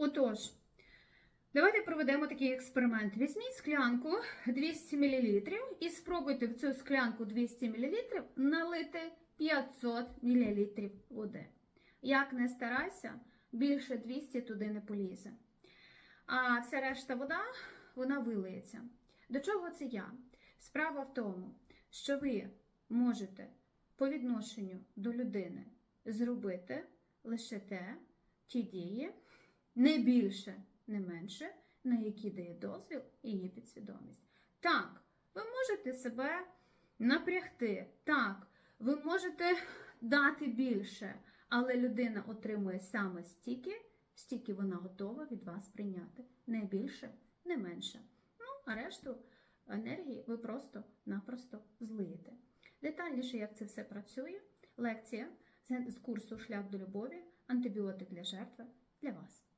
Отож, давайте проведемо такий експеримент. Візьміть склянку 200 мл і спробуйте в цю склянку 200 мл налити 500 мл води. Як не старайся, більше 200 туди не полізе. А вся решта вода, вона вилиється. До чого це я? Справа в тому, що ви можете по відношенню до людини зробити лише те, ті дії, не більше, не менше, на які дає дозвіл і її підсвідомість. Так, ви можете себе напрягти, так, ви можете дати більше, але людина отримує саме стільки, стільки вона готова від вас прийняти. Не більше, не менше. Ну, а решту енергії ви просто-напросто злиєте. Детальніше, як це все працює, лекція з курсу Шлях до любові, антибіотик для жертви для вас.